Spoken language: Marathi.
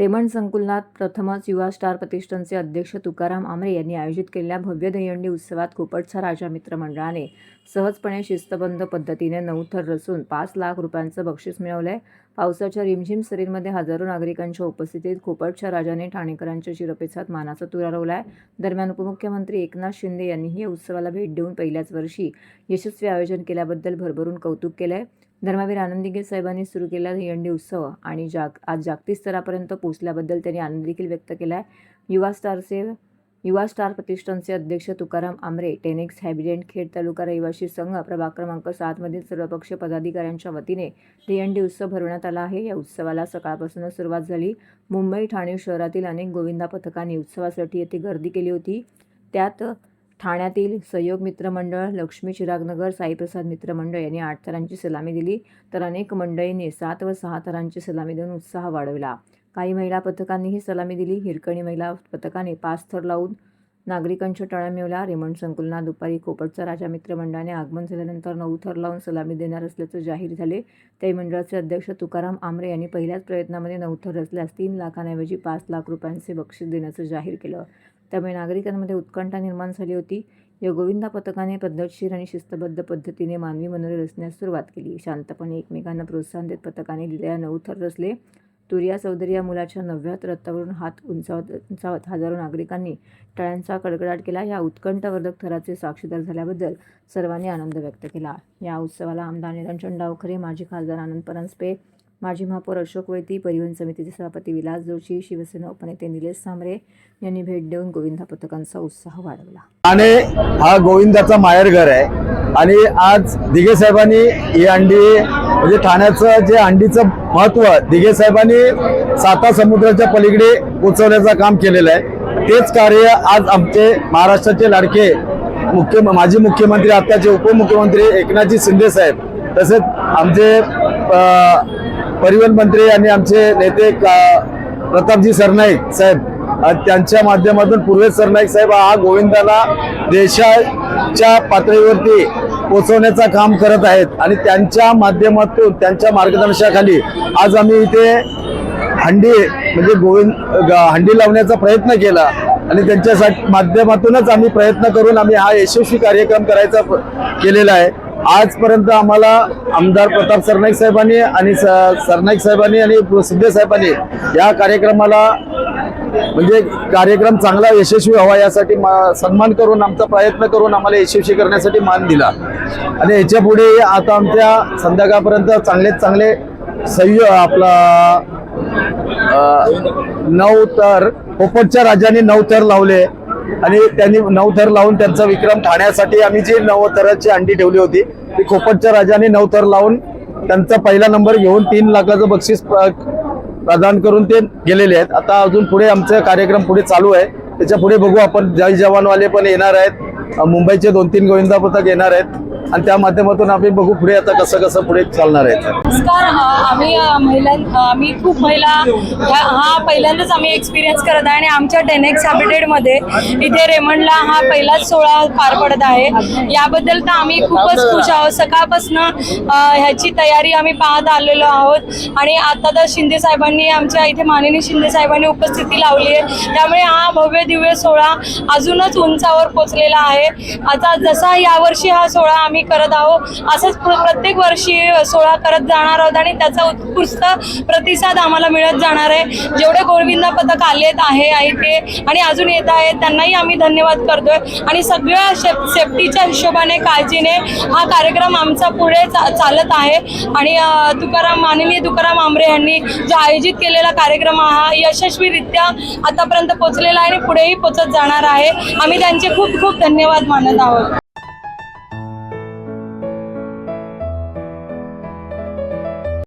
रेमंड संकुलनात प्रथमच युवा स्टार प्रतिष्ठानचे अध्यक्ष तुकाराम आमरे यांनी आयोजित केलेल्या भव्य दहीहंडी उत्सवात कोपटचा राजा मित्र मंडळाने सहजपणे शिस्तबंद पद्धतीने नऊ थर रचून पाच लाख रुपयांचं बक्षीस मिळवलंय. पावसाच्या रिमझिम सरींमध्ये हजारो नागरिकांच्या उपस्थितीत कोपटच्या राजाने ठाणेकरांच्या शिरपेचात मानाचा तुरा रोवलाय दरम्यान उपमुख्यमंत्री एकनाथ शिंदे यांनीही या उत्सवाला भेट देऊन पहिल्याच वर्षी यशस्वी आयोजन केल्याबद्दल भरभरून कौतुक केलंय. धर्मवीर आनंदीगे साहेबांनी सुरू केला दहीहंडी उत्सव आणि जाग आज जागतिक स्तरापर्यंत पोहोचल्याबद्दल त्यांनी आनंद देखील व्यक्त केला आहे युवा स्टारचे युवा स्टार प्रतिष्ठानचे अध्यक्ष तुकाराम आमरे टेनेक्स हॅबिडेंट खेड तालुका रहिवासी संघ प्रभाग क्रमांक सातमधील सर्वपक्षीय पदाधिकाऱ्यांच्या वतीने दहीहंडी उत्सव भरवण्यात आला आहे. या उत्सवाला सकाळपासूनच सुरुवात झाली. मुंबई ठाणे शहरातील अनेक गोविंदा पथकांनी उत्सवासाठी येथे गर्दी केली होती. त्यात ठाण्यातील सहयोग मित्रमंडळ लक्ष्मी चिरागनगर साईप्रसाद मित्रमंडळ यांनी आठ थरांची सलामी दिली. तर अनेक मंडळींनी सात व सहा थरांची सलामी देऊन उत्साह वाढवला. काही महिला पथकांनीही सलामी दिली. हिरकणी महिला पथकाने पाच थर लावून नागरिकांच्या टाळ्या मिळवल्या. रेमंड संकुलना दुपारी कोपटचा राजा मित्रमंडळाने आगमन झाल्यानंतर नऊ थर लावून सलामी देणार असल्याचं जाहीर झाले. ते मंडळाचे अध्यक्ष तुकाराम आमरे यांनी पहिल्याच प्रयत्नामध्ये नऊ थर रचल्यास तीन लाखांऐवजी पाच लाख रुपयांचे बक्षीस देण्याचं जाहीर केलं. त्यामुळे नागरिकांमध्ये उत्कंठा निर्माण झाली होती. या गोविंदा पथकाने पद्धतशीर आणि शिस्तबद्ध पद्धतीने मानवी मनोरे रचण्यास सुरुवात केली. शांतपणे एकमेकांना प्रोत्साहन देत पथकाने दिलेल्या नऊ थर रचले. तुरिया चौधरी या मुलाच्या नवव्या रथावरून हात उंचावत उंचावत हजारो नागरिकांनी टाळ्यांचा कडकडाट केला. या उत्कंठवर्धक थराचे साक्षीदार झाल्याबद्दल सर्वांनी आनंद व्यक्त केला. या उत्सवाला आमदार निरंजन डावखरे माजी खासदार आनंद परांजपे माजी महापौर अशोक वैती परिवहन समितीचे सभापती विलास जोशी शिवसेना उपनेते निलेश सांबरे यांनी भेट देऊन गोविंदा पथकांचा उत्साह वाढवला. आणि हा गोविंदाचा माहेरघर आहे. आणि आज दिघे साहेबांनी ही अंडी म्हणजे ठाण्याचं जे अंडीचं महत्त्व दिघे साहेबांनी साता समुद्राच्या पलीकडे पोचवण्याचं काम केलेलं आहे. तेच कार्य आज आमचे महाराष्ट्राचे लाडके मुख्य माजी मुख्यमंत्री आताचे उपमुख्यमंत्री एकनाथजी शिंदे साहेब तसेच आमचे परिवहन मंत्री आणि आमचे नेते का- प्रतापजी सरनाईक साहेब त्यांच्या माध्यमातून पूर्वेश सरनाईक साहेब हा गोविंदाला देशाच्या पातळीवरती पोचवण्याचं काम करत आहेत. आणि त्यांच्या माध्यमातून त्यांच्या मार्गदर्शनाखाली आज आम्ही इथे हंडी म्हणजे गोविंद हंडी लावण्याचा प्रयत्न केला. आणि त्यांच्यासाठी माध्यमातूनच आम्ही प्रयत्न करून आम्ही हा यशस्वी कार्यक्रम करायचा प- केलेला आहे. आजपर्यंत आम्हाला आमदार प्रताप सरनाईक साहेबांनी आणि स- सरनाईक साहेबांनी आणि सिद्धे साहेबांनी या कार्यक्रमाला म्हणजे कार्यक्रम चांगला यशस्वी व्हावा यासाठी सन्मान करून आमचा प्रयत्न करून आम्हाला यशस्वी करण्यासाठी मान दिला. आणि याच्यापुढे आता आमच्या संध्याकाळपर्यंत चांगले चांगले सह्य आपला नऊ तर पोपटच्या राजाने नऊ तर लावले. आणि त्यांनी नऊ थर लावून त्यांचा विक्रम ठाण्यासाठी आम्ही जी नऊ थराची अंडी ठेवली होती ती खोपटच्या राजाने नऊ थर लावून त्यांचा पहिला नंबर घेऊन तीन लाखाचं बक्षीस प्रदान करून ते गेलेले आहेत. आता अजून पुढे आमचा कार्यक्रम पुढे चालू आहे. त्याच्या पुढे बघू आपण. जय जवानवाले पण येणार आहेत. मुंबईचे दोन तीन गोविंदा पथक येणार आहेत. आणि त्या माध्यमातून आम्ही बघू पुढे आता कसं कसं पुढे चालणार आहे. नमस्कार आम्ही महिला आम्ही खूप महिला हा पहिल्यांदाच आम्ही एक्सपिरियन्स करत आहे आणि आमच्या टेनेक्स हॅबिटेडमध्ये इथे रेमंडला हा पहिलाच सोहळा पार पडत आहे. याबद्दल तर आम्ही खूपच खुश आहोत. सकाळपासून ह्याची तयारी आम्ही पाहत आलेलो आहोत. आणि आता तर शिंदे साहेबांनी आमच्या इथे माननीय शिंदे साहेबांनी उपस्थिती लावली आहे. त्यामुळे हा भव्य दिव्य सोहळा अजूनच उंचावर पोचलेला आहे. आता जसा यावर्षी हा सोहळा आम्ही करत आहोत. असंच प्रत्येक वर्षी सोहळा करत जाणार आहोत आणि त्याचा उत्कृष्ट प्रतिसाद आम्हाला मिळत जाणार आहे. जेवढे गोविंदा पथक आलेत आहे आहे ते आणि अजून येत आहेत त्यांनाही आम्ही धन्यवाद करतोय. आणि सगळ्या शेफ सेफ्टीच्या हिशोबाने काळजीने हा कार्यक्रम आमचा पुढे चा चालत आहे. आणि तुकाराम माननीय तुकाराम आमरे यांनी जो आयोजित केलेला कार्यक्रम हा यशस्वीरित्या आतापर्यंत पोहोचलेला आहे आणि पुढेही पोचत जाणार आहे. आम्ही त्यांचे खूप खूप धन्यवाद मानत आहोत.